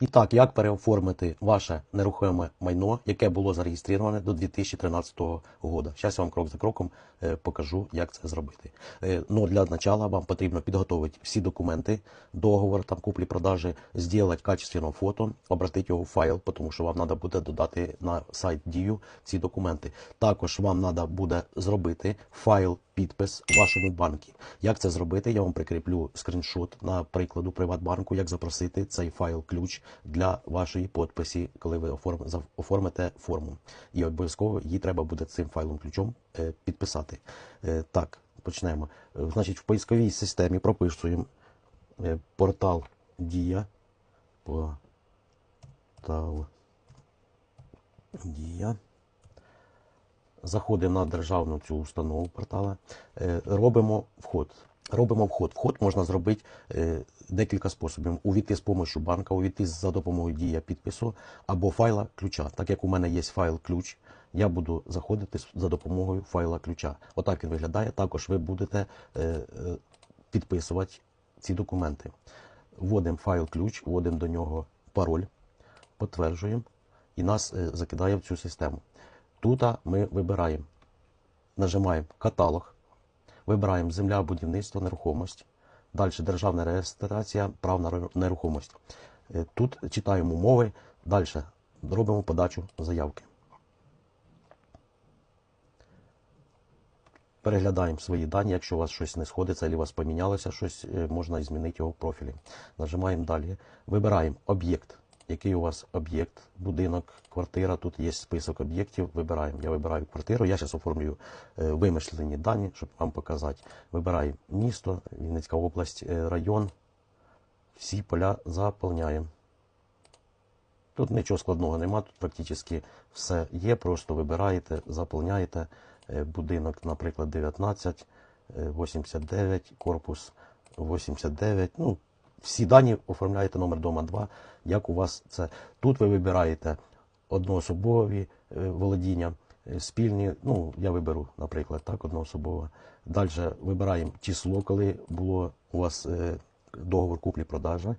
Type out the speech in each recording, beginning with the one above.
І так, як переоформити ваше нерухоме майно, яке було зареєстроване до 2013 року? Зараз я вам крок за кроком е, покажу, як це зробити. Е, Ну, для начала вам потрібно підготовити всі документи, договор там куплі-продажі, зробити качественне фото, обратити його в файл, тому що вам треба буде додати на сайт Дію ці документи. Також вам треба буде зробити файл підпис в вашому банку. Як це зробити? Я вам прикріплю скріншот на прикладу Приватбанку, як запросити цей файл ключ для вашої підписі, коли ви оформите форму. І обов'язково її треба буде цим файлом ключом е, підписати. Е, так, почнемо. Значить, в поисковій системі прописуємо е, портал Дія. Портал Дія. Заходимо на державну цю установу портала, е, робимо вход. Робимо вход. Вход можна зробити е, декілька способів: увійти з допомогою банка, увійти за допомогою дія підпису або файла ключа. Так як у мене є файл ключ, я буду заходити за допомогою файла ключа. Отак він виглядає. Також ви будете е, підписувати ці документи. Вводимо файл ключ, вводимо до нього пароль, підтверджуємо і нас закидає в цю систему. Тут ми вибираємо, нажимаємо каталог, вибираємо земля, будівництво, нерухомість. Далі державна реєстрація, прав на нерухомість. Е, Тут читаємо умови, далі робимо подачу заявки. Переглядаємо свої дані. Якщо у вас щось не сходиться, або у вас помінялося щось, е, можна змінити його в профілі. Нажимаємо далі. Вибираємо об'єкт. Який у вас об'єкт, будинок, квартира. Тут є список об'єктів. Вибираємо. Я вибираю квартиру. Я зараз оформлюю е, вимишлені дані, щоб вам показати. Вибираємо місто, Вінницька область, е, район. Всі поля заповняємо. Тут нічого складного нема, тут практично все є. Просто вибираєте, заповняєте Е, будинок, наприклад, 19, е, 89, корпус 89. Ну, всі дані оформляєте номер дома 2, як у вас це. Тут ви вибираєте одноособові е, володіння, е, спільні, ну, я виберу, наприклад, так, одноособове. Далі вибираємо число, коли було у вас е, договор куплі-продажі.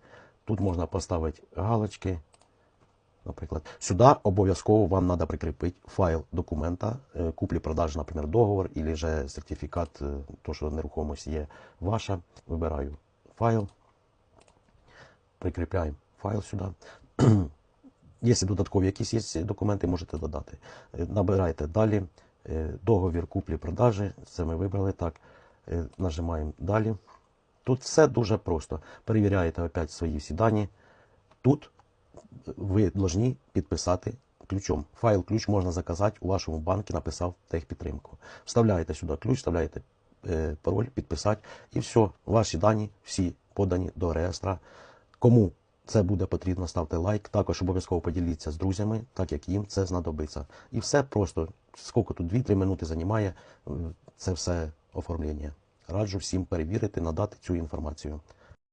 Тут можна поставити галочки, Наприклад, сюди обов'язково вам треба прикріпити файл документа, куплі-продажі, наприклад, договор, або сертифікат, то, що нерухомість є ваша. Вибираю файл, прикріпляємо файл сюди. Якщо додаткові якісь є документи, можете додати. Е, Набирайте далі е, договір куплі-продажі, це ми вибрали так. Е, Нажимаємо далі. Тут все дуже просто. Перевіряєте опять свої всі дані. Тут ви повинні підписати ключом. Файл ключ можна заказати у вашому банку, написав техпідтримку. Вставляєте сюди ключ, вставляєте пароль, підписати, і все, ваші дані всі подані до реєстра. Кому це буде потрібно, ставте лайк. Також обов'язково поділіться з друзями, так як їм це знадобиться. І все просто, скільки тут 2-3 минути займає е, це все оформлення. Раджу всім перевірити, надати цю інформацію.